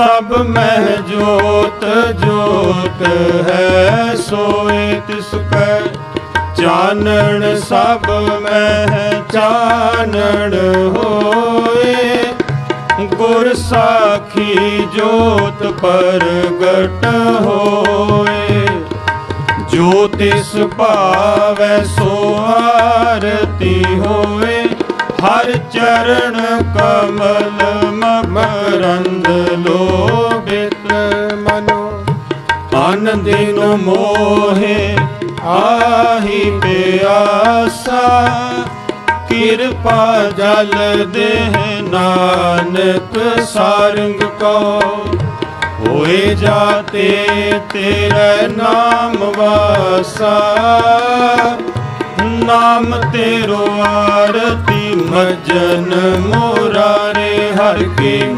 ਸਭ ਮਹਿ ਜੋਤ ਜੋਤ ਹੈ ਸੋਏ ਤਿਸ ਕੈ ਚਾਨਣ ਸਭ ਮਹਿ, ਚਾਨਣ ਹੋਏ। ਗੁਰ ਸਾਖੀ ਜੋਤ ਪ੍ਰਗਟ ਹੋਏ। ਜੋ ਤਿਸ ਭਾਵੈ ਸੋ ਆਰਤੀ ਹੋਏ। ਹਰ ਚਰਨ ਕਮਲ ਲੋਭਿਤ ਮਨੋ ਆਨੰਦਿਨ ਮੋਹੇ, ਆਹੀ ਪਿਆਸਾ। ਕਿਰਪਾ ਜਲ ਦੇਹ ਨਾਨਕ, ਸਾਰੰਗ ਕੋ। ਹੋਏ ਜਾਤੇ ਤੇਰੇ ਨਾਮ ਵਾਸਾ। ਨਾਮ ਤੇਰੋ ਆਰਤੀ ਮਜਨ ਮੋਰਾਰੇ, ਹਰ ਕੀ